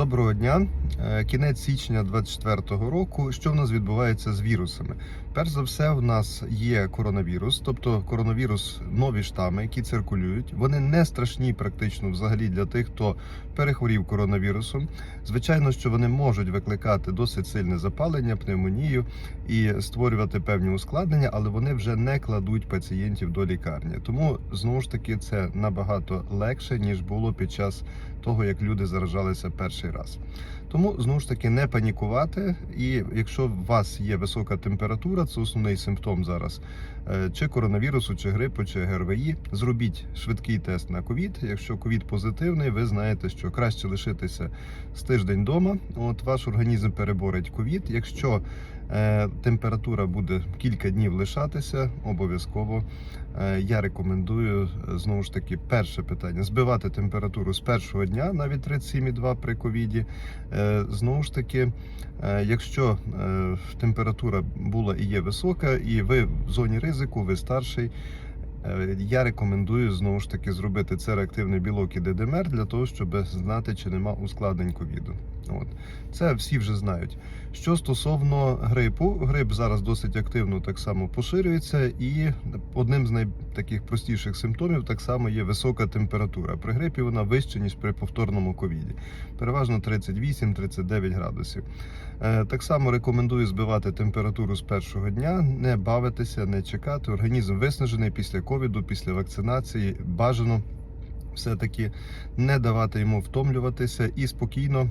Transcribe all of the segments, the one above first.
Доброго дня. Е, Кінець січня 2024 року. Що в нас відбувається з вірусами? Перш за все, в нас є коронавірус, тобто коронавірус, нові штами, які циркулюють. Вони не страшні, практично взагалі для тих, хто перехворів коронавірусом. Звичайно, що вони можуть викликати досить сильне запалення, пневмонію і створювати певні ускладнення, але вони вже не кладуть пацієнтів до лікарні. Тому знову ж таки це набагато легше ніж було під час того, як люди заражалися перший раз. Тому знову ж таки не панікувати. І якщо у вас є висока температура, це основний симптом зараз е, чи коронавірусу, чи грипу, чи ГРВІ, зробіть швидкий тест на ковід. Якщо ковід позитивний, ви знаєте, що краще лишитися з тиждень вдома. От ваш організм переборить ковід. Якщо температура буде кілька днів лишатися, обов'язково е, я рекомендую е, знову ж таки перше питання збивати температуру з першого дня, навіть 37,2 при ковіді. Е, Знову ж таки, е, якщо е, температура була і є висока, і ви в зоні ризику, ви старший. е, Я рекомендую знову ж таки зробити це реактивний білок і ДДМР для того, щоб знати, чи нема ускладнень ковіду. От це всі вже знають. Що стосовно грипу, грип зараз досить активно так само поширюється, і одним з найтаких простіших симптомів так само є висока температура. При грипі вона вища ніж при повторному ковіді, переважно 38-39 градусів. Е, Так само рекомендую збивати температуру з першого дня, не бавитися, не чекати. Організм виснажений після ковіду, після вакцинації. Бажано все-таки не давати йому втомлюватися і спокійно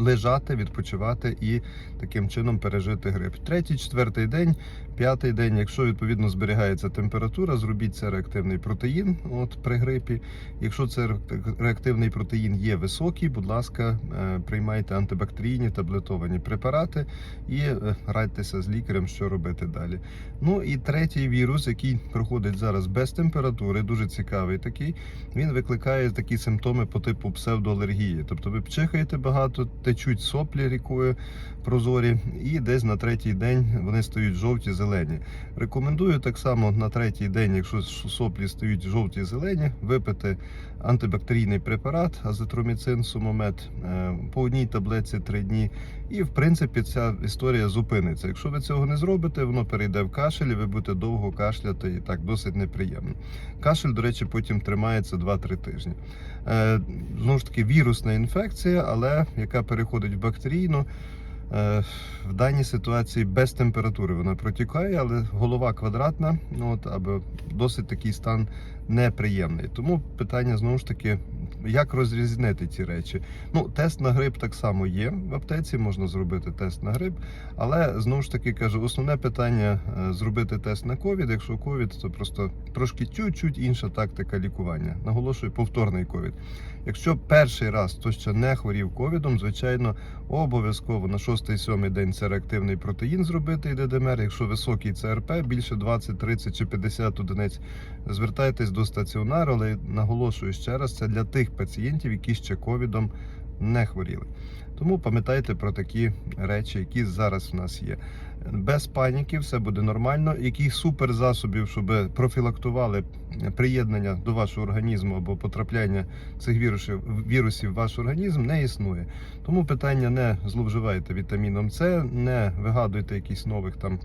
лежати, відпочивати і таким чином пережити грип. Третій, четвертий день, п'ятий день, якщо відповідно зберігається температура, зробіть це реактивний протеїн. От при грипі. Якщо це реактивний протеїн є високий, будь ласка, е, приймайте антибактерійні таблетовані препарати і е, радьтеся з лікарем, що робити далі. Ну і третій вірус, який проходить зараз без температури, дуже цікавий такий. Він викликає такі симптоми по типу псевдоалергії. Тобто ви чихаєте багато, течуть соплі рікою прозорі, і десь на третій день вони стають жовті, зелені. Рекомендую так само на третій день, якщо соплі стають жовті, зелені, випити антибактерійний препарат, азитроміцин, сумомет е, по одній таблетці три дні. І в принципі ця історія зупиниться. Якщо ви цього не зробите, воно перейде в кашель, і ви будете довго кашляти і так досить неприємно. Кашель, до речі, потім тримається 2-3 тижні. Е, Знову ж таки, вірусна інфекція, але яка переходить в бактерійну. Е, В даній ситуації без температури вона протікає, але голова квадратна, ну, от, або досить такий стан неприємний. Тому питання знову ж таки, як розрізнити ці речі. Ну, тест на грип так само є в аптеці, можна зробити тест на грип, але знову ж таки кажу, основне питання е, зробити тест на ковід. Якщо ковід, то просто трошки чуть-чуть інша тактика лікування. Наголошую, повторний ковід. Якщо перший раз хто ще не хворів ковідом, звичайно, обов'язково на 6-7 день це реактивний протеїн зробити і ДДМР. Якщо високий ЦРП, більше 20, 30 чи 50 одиниць, звертайтесь до стаціонару, але наголошую ще раз, це для тих пацієнтів, які ще ковідом не хворіли. Тому пам'ятайте про такі речі, які зараз в нас є. Без паніки все буде нормально. Яких суперзасобів, щоб профілактували приєднання до вашого організму або потрапляння цих вірусів, вірусів в ваш організм, не існує. Тому питання не зловживайте вітаміном С, не вигадуйте якісь нових там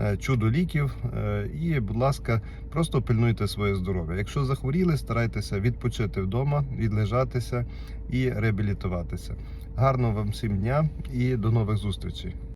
е, чудо-ліків. е, І, будь ласка, просто пильнуйте своє здоров'я. Якщо захворіли, старайтеся відпочити вдома, відлежатися і реабілітуватися. Гарного вам всім дня і до нових зустрічей.